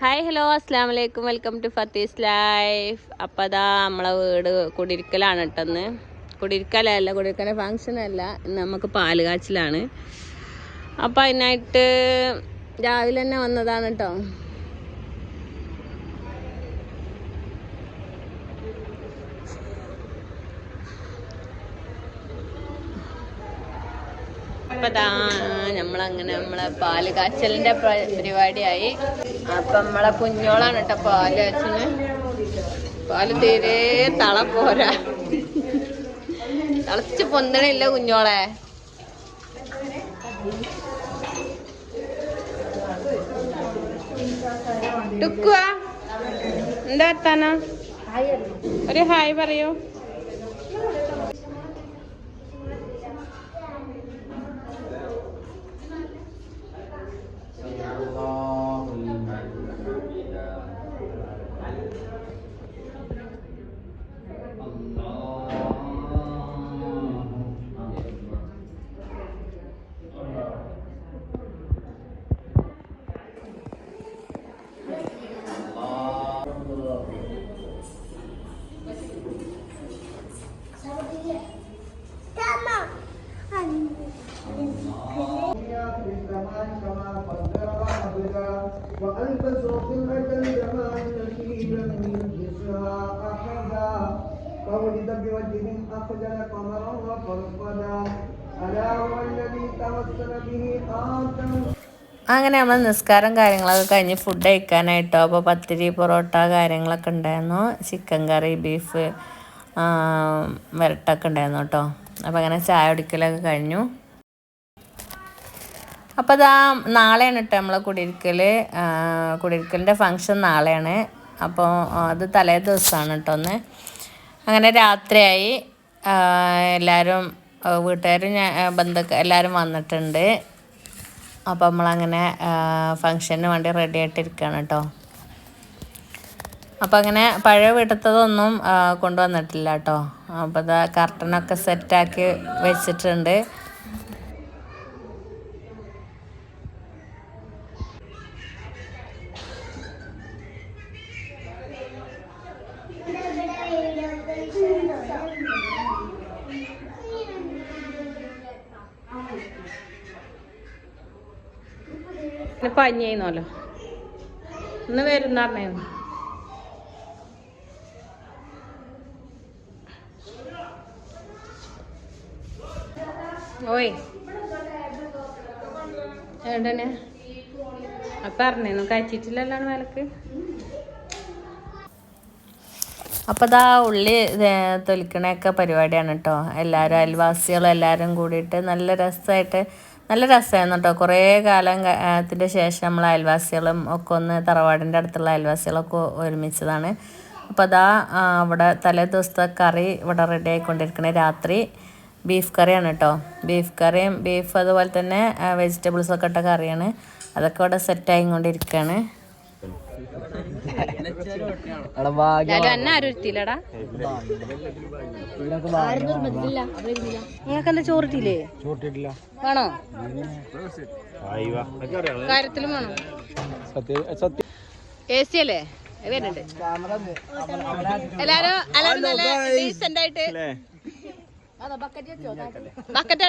Hi hello അസ്സാം വലൈക്കും welcome to ഫത്തീസ് life. അപ്പം അതാ നമ്മളെ വീട് കുടിരിക്കലാണ് കേട്ടെന്ന് കുടിരിക്കലല്ല കുടിരിക്കല ഫങ്ഷനല്ല നമുക്ക് പാൽ കാച്ചിലാണ് അപ്പം അതിനായിട്ട് രാവിലെ തന്നെ വന്നതാണ് കേട്ടോ അപ്പൊ ദാ നമ്മളങ്ങനെ നമ്മളെ പാൽ കാച്ചലിന്റെ പ്ര- പരിപാടിയായി. അപ്പൊ നമ്മളെ കുഞ്ഞോളാണ് കേട്ടോ പാൽ കാച്ചൽ പാൽ തീരെ തള പോരാ. തളച്ച് പൊന്തണില്ല കുഞ്ഞോളെ. ടുക്കുവാ. എന്താ വർത്താനം? ഒരു ഹായ് പറയൂ. وأن تسرقنك الجمال نشيبا يشاء أحدا فولد بوجه أخجل قمرا وفرقدا ألا هو الذي توسل به آدم അങ്ങനെ നമ്മൾ നിസ്കാരം കാര്യങ്ങളൊക്കെ കഴിഞ്ഞ് ഫുഡ് കഴിക്കാനായിട്ടോ അപ്പോൾ പത്തിരി പൊറോട്ട കാര്യങ്ങളൊക്കെ ഉണ്ടായിരുന്നു ചിക്കൻ കറി ബീഫ് വരട്ടൊക്കെ ഉണ്ടായിരുന്നു കേട്ടോ. അപ്പോൾ അങ്ങനെ ചായ കുടിക്കലൊക്കെ കഴിഞ്ഞു. അപ്പോൾ അതാ നാളെയാണ് കേട്ടോ നമ്മളെ കുടിയിരിക്കൽ കുടിയിരിക്കലിന്റെ ഫങ്ഷൻ നാളെയാണ്. അപ്പോൾ അത് തലേ ദിവസമാണ് കേട്ടോ ഒന്ന്. അങ്ങനെ രാത്രിയായി. എല്ലാവരും വീട്ടുകാരും ഞാൻ ബന്ധുക്ക എല്ലാവരും വന്നിട്ടുണ്ട്. അപ്പോൾ നമ്മളങ്ങനെ ഫങ്ഷന് വേണ്ടി റെഡി ആയിട്ടിരിക്കുകയാണ് കേട്ടോ. അപ്പോൾ അങ്ങനെ പഴയ വീട്ടിലത്തതൊന്നും കൊണ്ടുവന്നിട്ടില്ല കേട്ടോ അപ്പോൾ ഇതാ കർട്ടനൊക്കെ സെറ്റാക്കി വെച്ചിട്ടുണ്ട്. പഞ്ഞേന്നല്ലോ ഇന്ന് വരുന്ന ഓയ് ഏടനെ അപ്പൊ അറിഞ്ഞേന്നു കഴിച്ചിട്ടില്ലല്ലോ വിലക്ക്. അപ്പോൾ അതാ ഉള്ളി തൊലിക്കണയൊക്കെ പരിപാടിയാണ് കേട്ടോ എല്ലാവരും അയൽവാസികളും എല്ലാവരും കൂടിയിട്ട് നല്ല രസമായിട്ട് നല്ല രസമായിരുന്നു കേട്ടോ കുറേ കാലം ക- ശേഷം നമ്മൾ അയൽവാസികളും ഒക്കെ ഒന്ന് തറവാടിന്റെ അടുത്തുള്ള അയൽവാസികളൊക്കെ ഒരുമിച്ചതാണ്. അപ്പോൾ അതാ അവിടെ തലേ ദിവസത്തെ കറി ഇവിടെ റെഡി ആയിക്കൊണ്ടിരിക്കണേ. രാത്രി ബീഫ് കറിയാണ് കേട്ടോ ബീഫ് കറിയും ബീഫ് അതുപോലെ തന്നെ വെജിറ്റബിൾസ് ഒക്കെ ഇട്ട കറിയാണ്. അതൊക്കെ ഇവിടെ സെറ്റ് ആയിക്കൊണ്ടിരിക്കുകയാണ് എന്നെ ആരും ഇരുത്തിയില്ലടാ. നിങ്ങൾക്ക് എന്താ ചോറിട്ടില്ലേ വേണോ? കാര്യത്തിലും വേണോ? സത്യം എ സി അല്ലേ? വരുന്നുണ്ട്. എല്ലാരും എല്ലാരും നല്ല ഡീസന്റ് ആയിട്ട് ബക്കറ്റ്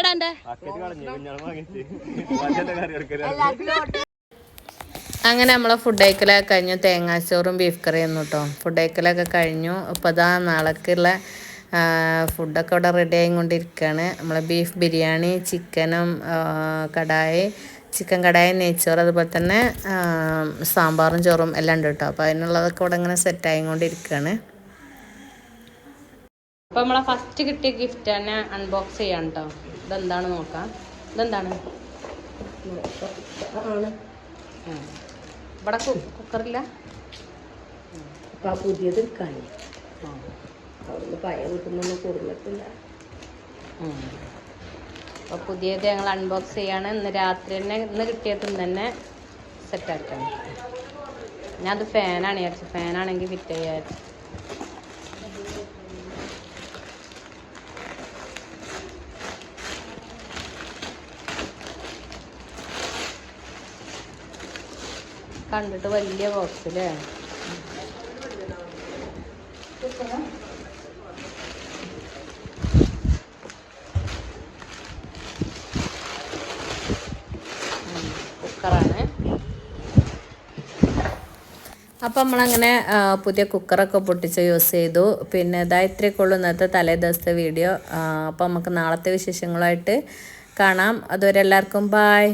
അങ്ങനെ നമ്മളെ ഫുഡ് കഴിക്കലൊക്കെ കഴിഞ്ഞു. തേങ്ങാച്ചോറും ബീഫ് കറിയും കേട്ടോ ഫുഡ് കഴിക്കലൊക്കെ കഴിഞ്ഞു. അപ്പോൾ അതാ നാളേക്കുള്ള ഫുഡൊക്കെ ഇവിടെ റെഡി ആയിക്കൊണ്ടിരിക്കുകയാണ് നമ്മളെ ബീഫ് ബിരിയാണി ചിക്കനും കടായി ചിക്കൻ കടായി നെയ്ച്ചോറ് അതുപോലെ തന്നെ സാമ്പാറും ചോറും എല്ലാം ഉണ്ട് കേട്ടോ അപ്പോൾ അതിനുള്ളതൊക്കെ ഇവിടെ ഇങ്ങനെ സെറ്റ് ആയിക്കൊണ്ടിരിക്കുകയാണ് അപ്പോൾ നമ്മളെ ഫസ്റ്റ് കിട്ടിയ ഗിഫ്റ്റ് തന്നെ അൺബോക്സ് ചെയ്യാം കേട്ടോ ഇതെന്താണ് നോക്കാം. ഇതെന്താണ്. ഇവിടെ കുക്കറില്ല പുതിയത് എടുക്കാൻ. അവിടുന്ന് പഴയ വീട്ടിൽ കൊടുത്തിട്ടില്ല അപ്പോൾ പുതിയത് ഞങ്ങൾ അൺബോക്സ് ചെയ്യാണ്. ഇന്ന് രാത്രി തന്നെ ഇന്ന് കിട്ടിയത് തന്നെ സെറ്റാക്കാം ഞാൻ അത് ഫാനാണ് വിചാരിച്ചു ഫാനാണെങ്കിൽ ഫിറ്റ് ചെയ്യാറ് കണ്ടിട്ട് വലിയ ബോക്സ് അല്ലേ അപ്പം നമ്മളങ്ങനെ പുതിയ കുക്കറൊക്കെ പൊട്ടിച്ച് യൂസ് ചെയ്തു. പിന്നെ ഉള്ളൂ ഇന്നത്തെ തലേ ദിവസത്തെ വീഡിയോ. അപ്പം നമുക്ക് നാളത്തെ വിശേഷങ്ങളായിട്ട് കാണാം. അതുവരെ എല്ലാവർക്കും ബായ്